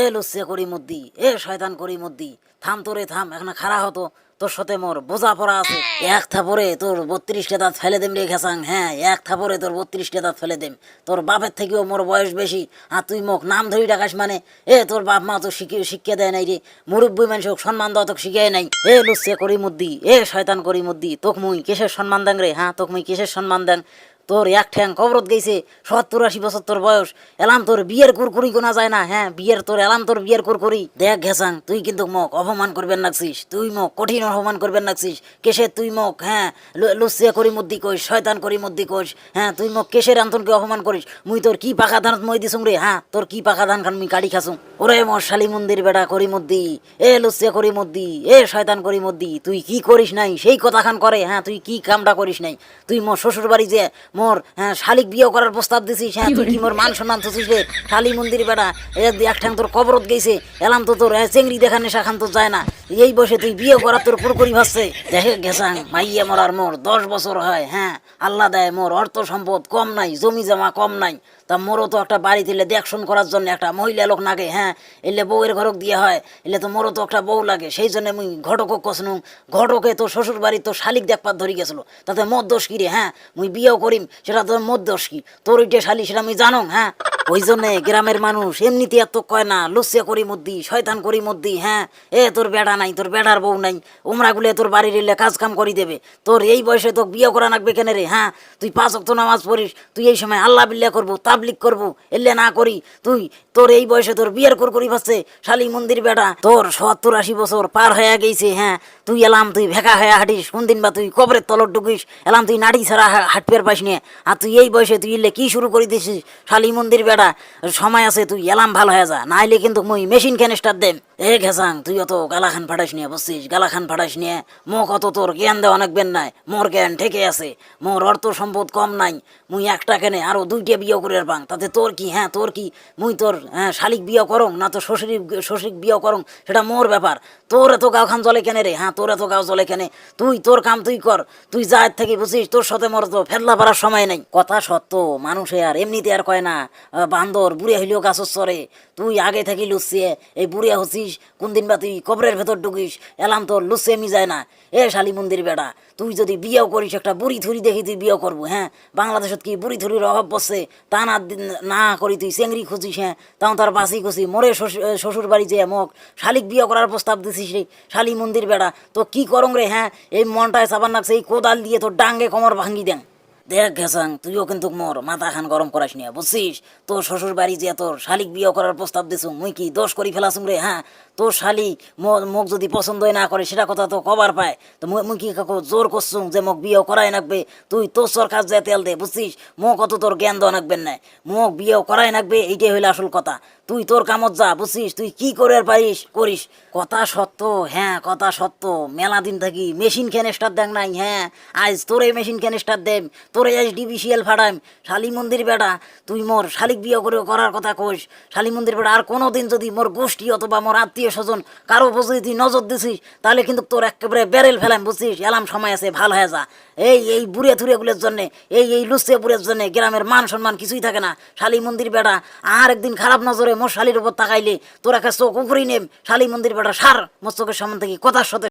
এ Lucia করি মুদ্দি, এ শয়তান করি মুদ্দি, থাম তোরে, থাম এখন খাড়া হতো, তোর সাথে মোর বোঝা পড়া আছে। এক থাপরে তোর বত্রিশটা দাঁত ফেলে দেম রে ঘেসাং হ্যাঁ এক থাপরে তোর বত্রিশটা দাঁত ফেলে দেম। তোর বাপের থেকেও মোর বয়স বেশি, আর তুই মোক নাম ধরি ডাকাস মানে এ তোর বাপ মা তো শিখিয়ে শিক্ষা দেয় নাই রে, মুরব্বী মানুষ সম্মান দেওয়া তোকে শিখাই নাই। এ লুসিয়া করি মুদ্দি, এ শয়তান করি মুদ্দি, তোক মুই কিসের সম্মান দেন রে হ্যাঁ তোক মুই কিসের সম্মান দেন তোর এক ঠ্যাং কবরত গেছে, সত্তর আশি বছর তোর বয়স, এলাম তোর বিয়ের কুরকুরি গোনা যায় না হ্যাঁ বিয়ের তোর এলাম তোর বিয়ের কুরকুরি। দেখ ঘেসাং, তুই কিন্তু মোক, অপমান করবেন নাকছিস তুই মোক, কঠিন অপমান করবেন নাকছিস কেসে তুই মোক হ্যাঁ লু- লুচিয়া করি মদ্দি কইস, শয়তান করি মদ্দি কইস হ্যাঁ তুই মোক, কেসের আন্তনকে অপমান করিস, মুই তোর কি পাকা ধান মই দিছুং রে হ্যাঁ তোর কি পাকা ধান খান মুই কাড়ি খাসুং। ওরে মোর শালি মন্দির বেড়া করি মদ্দি, এ লুচিয়া করি মদ্দি, এ শয়তান করি মদ্দি, তুই কি করিস নাই, সেই কথা খান করে হ্যাঁ তুই কি কামটা করিস নাই, তুই মোর শ্বশুর বাড়ি যে মোর হ্যাঁ শালিক বিয়ে করার প্রস্তাব দিছিস হ্যাঁ তুই কি মোর মান সম্মান থুছিস রে? শালি মন্দির বেড়া এক ঠাং তোর কবরত গেছে এলাম তো তোর চেংড়ি দেখানে শাখান তো যায় না। এই বসে তুই বিয়ে করার তোর পুরোপুরি ভাসছে। দেখে গেছাং মাইয়া মরার মোর দশ বছর হয় হ্যাঁ আল্লাহ দেয় মোর অর্থ সম্পদ কম নাই জমি জমা কম নাই। তা মোরও তো একটা বাড়ি দিলে দেখশন করার জন্য একটা মহিলা লোক নাগে হ্যাঁ? এলে বউয়ের ঘরক দিয়ে হয়, এলে তো মোরও তো একটা বউ লাগে। সেই জন্য আমি ঘটক কসনু। ঘটকে তো শ্বশুর বাড়ি তো শালিক দেখবার ধরে গেছিল। তাতে মদ দোষ কি রে হ্যাঁ? মুই বিয়েও করিম, সেটা তোর মদ দোষ কি তোর ওইটা শালি, সেটা আমি জানো হ্যাঁ? ওই জন্যে গ্রামের মানুষ এমনিতে এত কয় না লুসিয়া করি মধ্যে শয়তান করি মধ্যে হ্যাঁ? এ তোর বেড়া নাই, তোর বেড়ার বউ নাই ওমরাগুলো তোর বাড়ির এলে কাজ কাম করি দেবে। তোর এই বয়সে তোর বিয়ে করা লাগবে কেন রে হ্যাঁ? তুই পাঁচ অক্ত নামাজ পড়িস, তুই এই সময় আল্লাহ বিল্লা করব তাবলিক করব, এলে না করি, তুই তোর এই বয়সে তোর বিয়ের কর করি পাচ্ছে শালি মন্দির বেটা, তোর সত্তর আশি বছর পার হয়ে গেছে হ্যাঁ তুই এলাম, তুই ভেকা হয়ে হাঁটিস কোন দিন বা তুই কবরের তলর ঢুকিস, এলাম, তুই নাড়ি ছাড়া হা- হাঁটপের পাস নিয়ে আর তুই এই বয়সে তুই এলে কি শুরু করে দিছিস শালি মন্দির বেটা, সময় আছে, তুই এলাম ভালো হয়ে যা, নাইলে কিন্তু মুই মেশিন কেন স্টার্ট দেম। এ ঘেসাং, তুই অত গালাখান ফাটাস নিয়ে বুঝছিস? গালাখান ফাটাস নিয়ে মোক অত তোর জ্ঞান দেওয়া অনেক বেন নাই, মোর জ্ঞান ঠেকে আছে, মোর অর্থ সম্পদ কম নাই, মুই একটা কেনে আরও দুইটা বিয়ে করে পাং, তাতে তোর কি হ্যাঁ তোর কি, মুই তোর হ্যাঁ শালিক বিয়ে করং না তো শ্বশুরি শ্বশুরিক বিয়ে করং সেটা মোর ব্যাপার। তোর এত গাও খান জলে কেনে রে? হ্যাঁ তোর এত গাও জলে কেনে। তুই, তোর কাম তুই কর। তুই যা থেকে বুঝিস, তোর সাথে মোর তো ফেদলা পারার সময় নাই। কথা সত্য, মানুষে আর এমনিতে আর কয় না বান্দর বুড়ে হইলেও গাছর সরে তুই আগে থেকে লুচিয়ে এই বুড়িয়া হচ্ছিস কোন দিন বা তুই কবরের ভেতর ঢুকিস, এলাম তোর লুচিয়ে মি যায় না। এ শালি মন্দির বেড়া, তুই যদি বিয়েও করিস, একটা বুড়ি থুরি দেখি তুই বিয়ে করব হ্যাঁ? বাংলাদেশত কি বুড়ি থুরির অভাব বসছে? তা না করি তুই, চেংড়ি খুঁজিস হ্যাঁ? তাও তার বাসি কুসি মোরে শ্বশুর শ্বশুর বাড়ি যে মোক, শালিক বিয়ে করার প্রস্তাব দিছিস রে, শালি মন্দির বেড়া। তো কি করং রে হ্যাঁ? এই মনটায় সাবান লাগছে এই কোদাল দিয়ে তোর ডাঙ্গে কোমর ভাঙ্গি দেন। দেখ গেছাং, তুইও কিন্তু মোর মাথা খান গরম করাস নিয়ে বুঝছিস? তোর শ্বশুর বাড়ি যে তোর শালিক বিয়ে করার প্রস্তাব দিছু, মুই কি দোষ করি ফেলাছুম রে হ্যাঁ? তোর শালি ম- মোক যদি পছন্দ না করে, সেটা কথা তো কবার পায়। তো মুই কি কাকু জোর করছুম যে মোক বিয়ে করাই নাকবে? তুই তোর সরকার যে তেল দে, বুঝছিস? মোক অত তোর জ্ঞান দেওয়া নাকবেন না। মোক বিয়ে করাই নাকবে, এইটাই হইলে আসল কথা। তুই তোর কামত যা, বুঝছিস? তুই কি করে পারিস, করিস? কথা সত্য হ্যাঁ কথা সত্য। মেলা দিন থাকি মেশিন কেন স্টার্ট দেখ নাই হ্যাঁ? আজ তোরে মেশিন কেন স্টার্ট দেম? তোরে আজ ডিবিসিএল ফাড়াইম। শালি মন্দির বেটা তুই মোর। শালিক বিয়ে করে করার কথা কইস। শালি মন্দির বেটা আর কোনো দিন যদি মোর গোষ্ঠী অথবা মোর আত্মীয় স্বজন কারও উপর যদি নজর দিছিস, তাহলে কিন্তু তোর একেবারে বেরেল ফেলাম বুঝছিস? এলাম সময় আছে, ভালো হয়ে যা। এই এই বুড়ে থুড়েগুলোর জন্য, এই এই লুসে বুড়ের জন্য গ্রামের মান সম্মান কিছুই থাকে না। শালি মন্দির বেটা আর একদিন খারাপ নজরে মোর শালির উপর তাকাইলে তোর একটা চোখ উখরি নেম। শালি মন্দির বেটা সার, মোর চোখের সামনে থেকে কথার সাথে